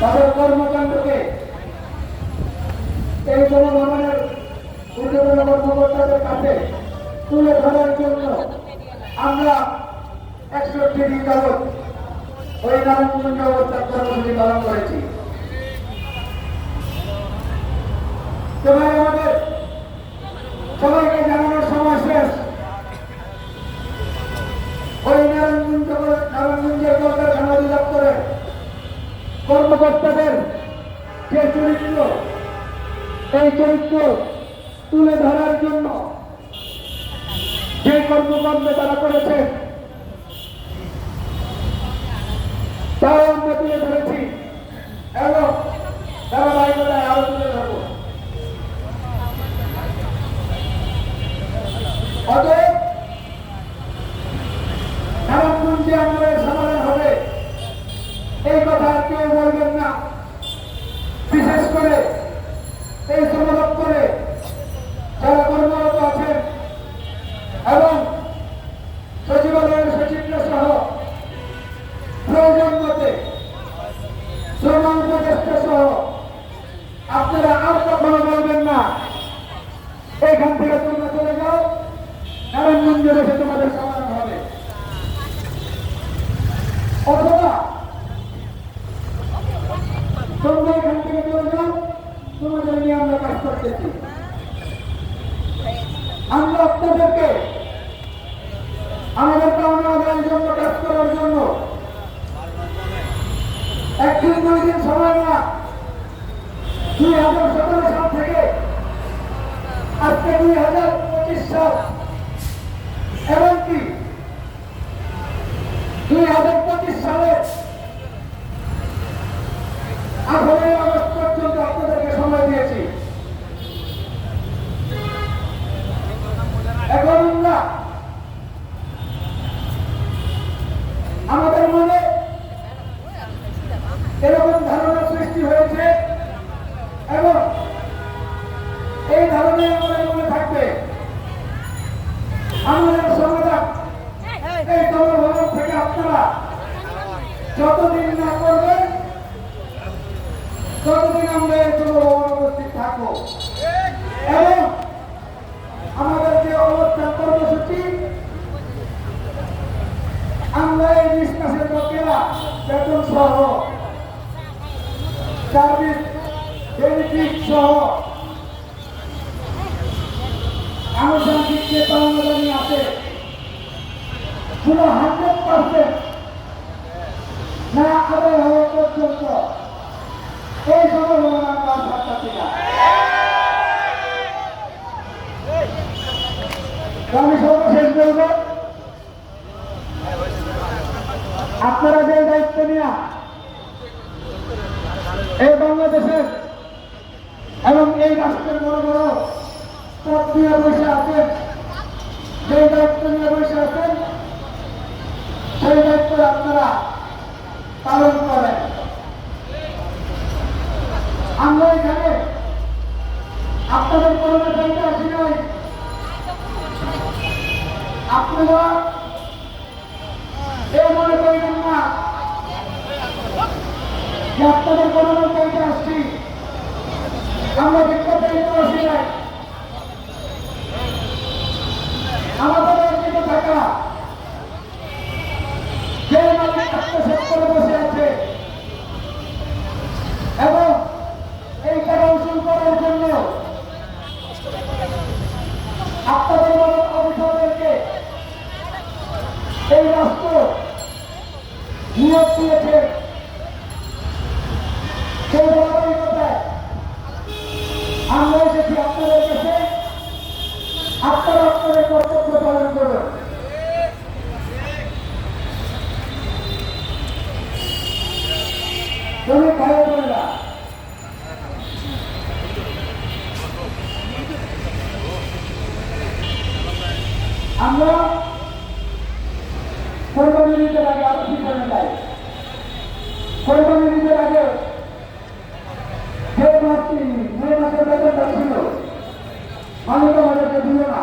তাদের কর্মকাণ্ডকে এই জনগণের উন্নয়ন কর্মকর্তাদের কাছে তুলে ধরার জন্য আমরা একষট্টি দিন যাবৎ ওই নারায়ণগঞ্জ অবস্থার কর্মসূচি পালন করেছি। তবে আমাদের সবাইকে যে চরিত্র, এই চরিত্র তুলে ধরার জন্য যে কর্মকাণ্ড তারা করেছে তাও আমরা তুলে ধরেছি এবং ধারাবাহিকতায় আরও তুলে ধরবো অতএব নারায়ণগঞ্জে আমাদের সমাধান হবে এই কথা আর কেউ বলবেন না বিশেষ করে এই শ্রম দপ্তরে যারা কর্মরত আছেন এবং সচিবালয়ের সচিবরা সহ প্রয়োজন মতে আপনারা আর কখনো বলবেন না। এখান থেকে তোমরা চলে যাও, নারায়ণগঞ্জে রেখে তোমাদের সমাধান হবে অথবা তোমরা এখান থেকে চলে যাও, তোমাদের নিয়ে আমরা কাজ করতেছি। আমরা আপনাদেরকে, আমাদের আদায়ের জন্য কাজ করার জন্য একদিন দুই দিন সময় না দুই হাজার সতেরো সাল থেকে আজকে দুই হাজার পঁচিশ সাল। এমনকি দুই হাজার পঁচিশ সালে আঠারোই আগস্ট পর্যন্ত আপনাদেরকে সময় দিয়েছি এখন আমরা আমাদের মনে এরকম ধারণা সৃষ্টি হয়েছে এবং ধারণাই আমাদের মনে থাকবে। আমাদের সমাধান এই জনভবন থেকে আপনারা যতদিন না করবেন, ততদিন আমরা এই জনভবন উপস্থিত থাকব। এবং আমাদের যে অবস্থান কর্মসূচি, আমরা এই বিশ্বাসের লোকেরা বেতন সহ সার্ভিস বেনিফিট সহ আনুষঙ্গিক যে পাওনাদানি আছে। পুরো হান্ড্রেড পার্সেন্ট। না আদায় হওয়া পর্যন্ত। এই জনগণ আমরা ছাড়তে না। আমি সর্বশেষ বলব, আপনারা যে দায়িত্ব নিয়ে, এই বাংলাদেশের এবং এই রাষ্ট্রের বড় বড় পদ নিয়ে দায়িত্ব নিয়ে বসে সেই দায়িত্ব আপনারা পালন করেন আমরা এখানে আপনাদের আপনারা এই মনে করবেন না আপনাদের কোনো দায়িত্ব আসছি আমরা বিক্ষোভ দায়িত্ব আসি নাই আমাদের অর্জিত টাকা যে মালিক আত্মসাত করে বসে আছে এবং এই টাকা উসুল করার জন্য আপনাদের মতো অফিসারদেরকে এই রাষ্ট্র নিয়োগ দিয়েছে। সেই ধারাবাহিকতায় আমরা এসেছি আপনাদের কাছে। আপনারা আপনাদের কর্তব্য পালন করুন তুমি ভালো করলা আমরা কোরবানি দিতে আগে আরও শিখানো যায় কোরবানি দিতে আগে যে মাসটি মে মাসের বেতনটা ছিল মানুষ আমাদেরকে দিল না।